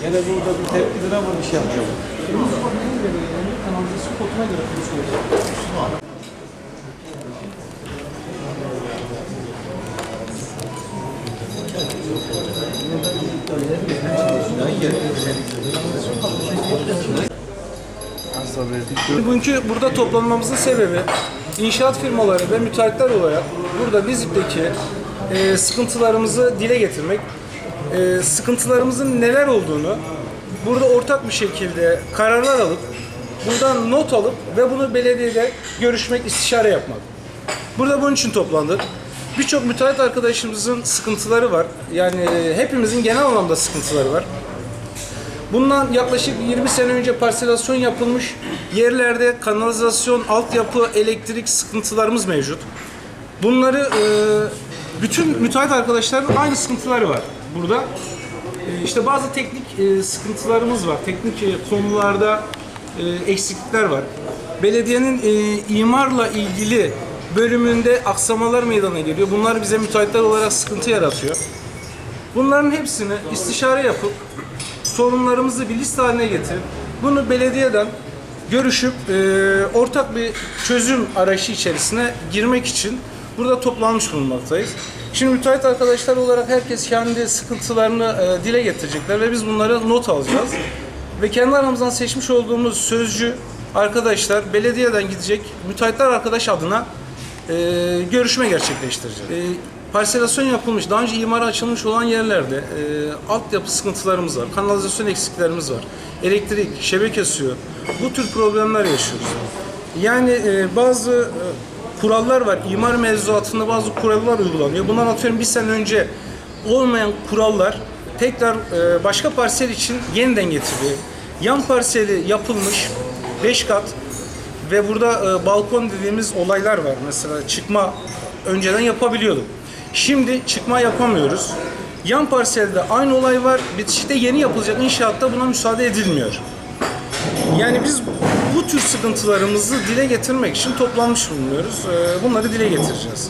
Gene burada bir tepkidir ama bir şey yapacağım. Kanalizasyon koduna göre konuşuyoruz. Bugünkü burada toplanmamızın sebebi inşaat firmaları ve müteahhitler olarak burada Nizip'teki e, sıkıntılarımızı dile getirmek, e, sıkıntılarımızın neler olduğunu burada ortak bir şekilde kararlar alıp, buradan not alıp ve bunu belediyede görüşmek, istişare yapmak. Burada bunun için toplandık. Birçok müteahhit arkadaşımızın sıkıntıları var. Yani hepimizin genel anlamda sıkıntıları var. Bundan yaklaşık 20 sene önce parselasyon yapılmış yerlerde kanalizasyon, altyapı, elektrik sıkıntılarımız mevcut. Bunları e, bütün müteahhit arkadaşların aynı sıkıntıları var burada. E, işte bazı teknik e, sıkıntılarımız var. Teknik e, konularda e, eksiklikler var. Belediyenin e, imarla ilgili bölümünde aksamalar meydana geliyor. Bunlar bize müteahhitler olarak sıkıntı yaratıyor. Bunların hepsini istişare yapıp sorunlarımızı bir liste haline getirip bunu belediyeden görüşüp e, ortak bir çözüm arayışı içerisine girmek için burada toplanmış bulunmaktayız. Şimdi müteahhit arkadaşlar olarak herkes kendi sıkıntılarını e, dile getirecekler ve biz bunları not alacağız. Ve kendi aramızdan seçmiş olduğumuz sözcü arkadaşlar belediyeden gidecek müteahhitler arkadaş adına e, görüşme gerçekleştireceğiz. E, parselasyon yapılmış, daha önce imara açılmış olan yerlerde e, altyapı sıkıntılarımız var, kanalizasyon eksiklerimiz var, elektrik, şebeke suyu, bu tür problemler yaşıyoruz. Yani e, bazı e, kurallar var, imar mevzuatında bazı kurallar uygulanıyor. Bundan atıyorum bir sene önce olmayan kurallar tekrar e, başka parsel için yeniden getiriliyor. Yan parseli yapılmış 5 kat ve burada e, balkon dediğimiz olaylar var. Mesela çıkma önceden yapabiliyorduk. Şimdi çıkma yapamıyoruz. Yan parselde aynı olay var. Bitişte yeni yapılacak inşaatta buna müsaade edilmiyor. Yani biz bu tür sıkıntılarımızı dile getirmek için toplanmış bulunuyoruz. E, bunları dile getireceğiz.